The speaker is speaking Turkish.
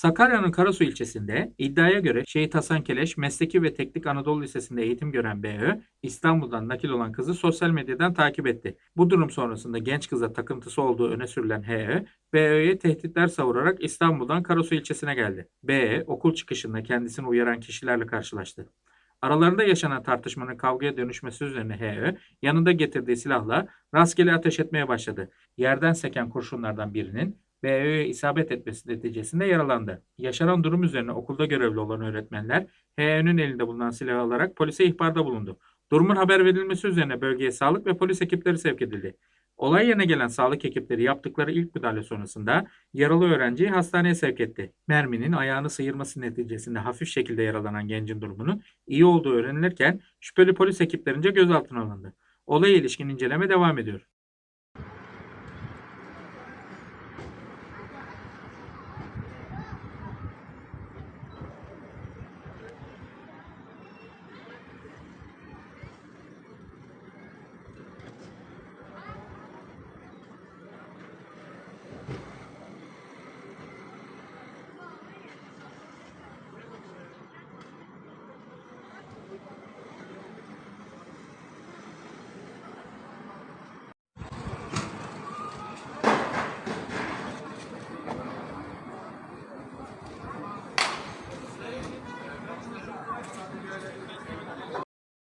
Sakarya'nın Karasu ilçesinde iddiaya göre Şehit Hasan Keleş Mesleki ve Teknik Anadolu Lisesi'nde eğitim gören BÖ, İstanbul'dan nakil olan kızı sosyal medyadan takip etti. Bu durum sonrasında genç kıza takıntısı olduğu öne sürülen HÖ, BÖ'ye tehditler savurarak İstanbul'dan Karasu ilçesine geldi. BÖ okul çıkışında kendisini uyaran kişilerle karşılaştı. Aralarında yaşanan tartışmanın kavgaya dönüşmesi üzerine HÖ, yanında getirdiği silahla rastgele ateş etmeye başladı. Yerden seken kurşunlardan birinin BÖ'ye isabet etmesi neticesinde yaralandı. Yaşanan durum üzerine okulda görevli olan öğretmenler HÖ'nün elinde bulunan silahı alarak polise ihbarda bulundu. Durumun haber verilmesi üzerine bölgeye sağlık ve polis ekipleri sevk edildi. Olay yerine gelen sağlık ekipleri yaptıkları ilk müdahale sonrasında yaralı öğrenciyi hastaneye sevk etti. Merminin ayağını sıyırması neticesinde hafif şekilde yaralanan gencin durumunun iyi olduğu öğrenilirken şüpheli polis ekiplerince gözaltına alındı. Olaya ilişkin inceleme devam ediyor.